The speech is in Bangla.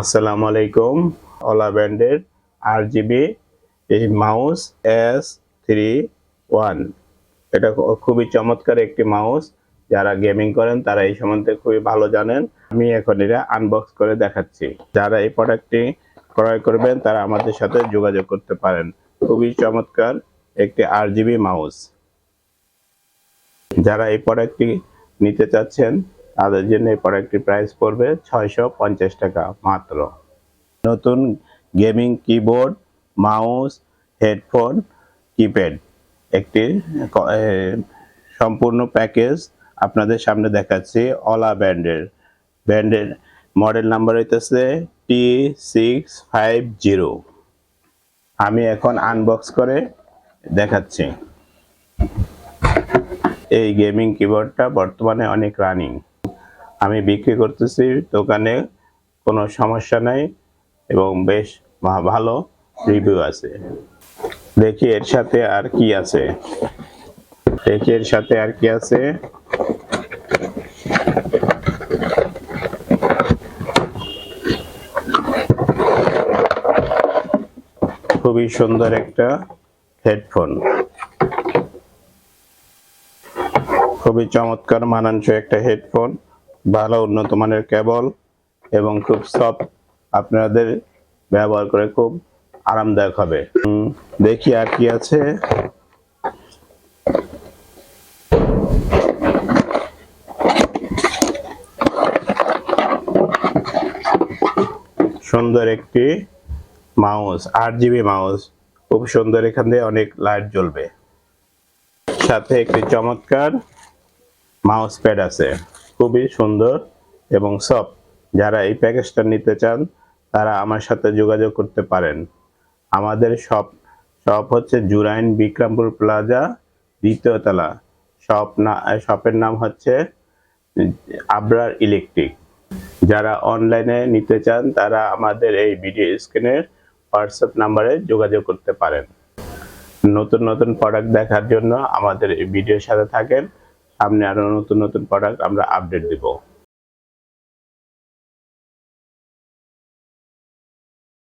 আসসালামু আলাইকুম ওলা ব্র্যান্ডের আর জিবি এই মাউস এস থ্রি ওয়ান এটা খুবই চমৎকার একটি মাউস। যারা গেমিং করেন, তারা এই সম্বন্ধে খুবই ভালো জানেন। আমি এখন এটা আনবক্স করে দেখাচ্ছি। যারা এই প্রোডাক্টটি ক্রয় করবেন, তারা আমাদের সাথে যোগাযোগ করতে পারেন। খুবই চমৎকার একটি আর জিবি মাউস। যারা এই প্রোডাক্টটি নিতে চাচ্ছেন তাদের জন্য এই প্রোডাক্টটির প্রাইস পড়বে ছয়শো পঞ্চাশ টাকা মাত্র। নতুন gaming keyboard mouse headphone keypad একটি সম্পূর্ণ প্যাকেজ আপনাদের সামনে দেখাচ্ছি অলা ব্র্যান্ডের। ব্র্যান্ডের মডেল নাম্বার হইতেছে টি সিক্স ফাইভ জিরো আমি এখন আনবক্স করে দেখাচ্ছি। এই গেমিং কিবোর্ডটা বর্তমানে অনেক রানিং আমি বিক্রি করতেছি, দোকানে কোনো সমস্যা নাই এবং বেশ ভালো রিভিউ আছে। দেখি এর সাথে আর কি আছে। দেখি এর সাথে আর কি আছে। খুবই সুন্দর একটা হেডফোন। খুবই চমৎকার, মানানসই একটা হেডফোন। ভালো উন্নত মানের কেবল এবং খুব সফট আপনাদের ব্যবহার করে খুব আরামদায়ক হবে। দেখি আর কি আছে। সুন্দর একটি মাউস, আট জিবি মাউস। খুব সুন্দর, এখান দিয়ে অনেক লাইট জ্বলবে। সাথে একটি চমৎকার মাউস প্যাড আছে। খুবই সুন্দর এবং সফট। যারা এই প্যাকেজটা নিতে চান, তারা আমার সাথে যোগাযোগ করতে পারেন। আমাদের শপ শপ হচ্ছে জুরাইন বিক্রমপুর প্লাজা, দ্বিতীয় তলা। শপ না, শপের নাম হচ্ছে আবরার ইলেকট্রিক। যারা অনলাইনে নিতে চান, তারা আমাদের এই ভিডিও স্ক্রিনের হোয়াটসঅ্যাপ নাম্বারে যোগাযোগ করতে পারেন। নতুন নতুন প্রোডাক্ট দেখার জন্য আমাদের এই ভিডিওর সাথে থাকেন। সামনে আরও নতুন নতুন প্রোডাক্ট আমরা আপডেট দিব।